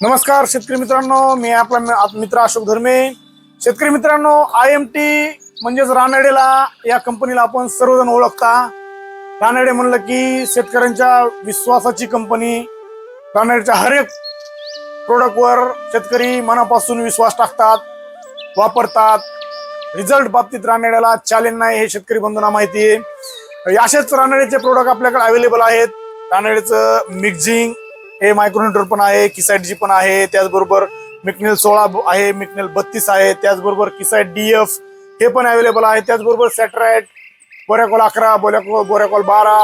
नमस्कार शेतकरी मित्रांनो मी आपला मित्र अशोक धर्मे. शेतकरी मित्रांनो आय एम टी म्हणजेच रानडेला या कंपनीला आपण सर्वजण ओळखता. रानडे म्हणलं की शेतकऱ्यांच्या विश्वासाची कंपनी रानडेच्या हर एक प्रोडक्टवर शेतकरी मनापासून विश्वास टाकतात वापरतात. रिझल्ट बाबतीत रानड्याला चॅलेंज नाही हे शेतकरी बंधूंना माहिती आहे. असेच रानडेचे प्रोडक्ट आपल्याकडे अवेलेबल आहेत. रानडेचं मिक्झिंग हे मायक्रोनेटर पण आहे किसाईट पण आहे त्याचबरोबर मिकनेल सोळा आहे मिकनेल बत्तीस आहे त्याचबरोबर किसाईट डी एफ हे पण अवेलेबल आहे त्याचबरोबर सॅटेलाइट बोऱ्याकॉल अकरा बोऱ्याकॉल बोऱ्याकॉल बारा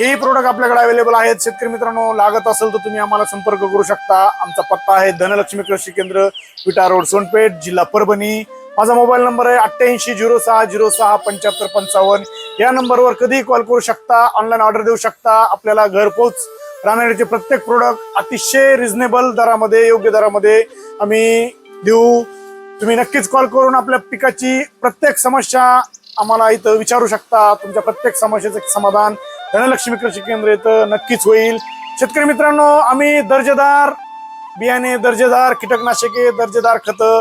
हेही प्रोडक्ट आपल्याकडे अवेलेबल आहेत. शेतकरी मित्रांनो लागत असेल तर तुम्ही आम्हाला संपर्क करू शकता. आमचा पत्ता आहे धनलक्ष्मी कृषी केंद्र विटा रोड सोनपेठ जिल्हा परभणी. माझा मोबाईल नंबर आहे अठ्ठ्याऐंशी झिरो सहा झिरो सहा पंच्याहत्तर पंचावन्न. या नंबरवर कधीही कॉल करू शकता ऑनलाईन ऑर्डर देऊ शकता. आपल्याला घरपोच रानाडेचे प्रत्येक प्रोडक्ट अतिशय रिझनेबल दरामध्ये योग्य दरामध्ये आम्ही देऊ. तुम्ही नक्कीच कॉल करून आपल्या पिकाची प्रत्येक समस्या आम्हाला इथं विचारू शकता. तुमच्या प्रत्येक समस्येचं समाधान धनलक्ष्मी कृषी केंद्र इथं नक्कीच होईल. शेतकरी मित्रांनो आम्ही दर्जेदार बियाणे दर्जेदार कीटकनाशके दर्जेदार खतं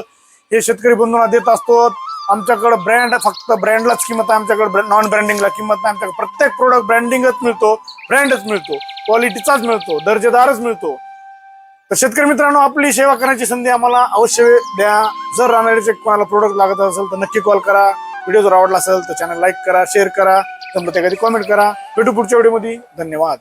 हे शेतकरी बंधूंना देत असतो. आमच्याकडे ब्रँड फक्त ब्रँडलाच किंमत आहे. आमच्याकडे नॉन ब्रँडिंगला किंमत नाही. आमच्याकडे प्रत्येक प्रोडक्ट ब्रँडिंगच मिळतो. ब्रँडच मिळतो. क्वालिटीचाच मिळतो दर्जेदारच मिळतो. तर शेतकरी मित्रांनो आपली सेवा करण्याची संधी आम्हाला अवश्य द्या. जर राहणाऱ्याचे कोणाला प्रोडक्ट लागत असेल तर नक्की कॉल करा. व्हिडिओ जर आवडला असेल तर चॅनल लाईक करा शेअर करा. जमलं त्या कधी कॉमेंट करा. भेटू पुढच्या व्हिडिओमध्ये धन्यवाद.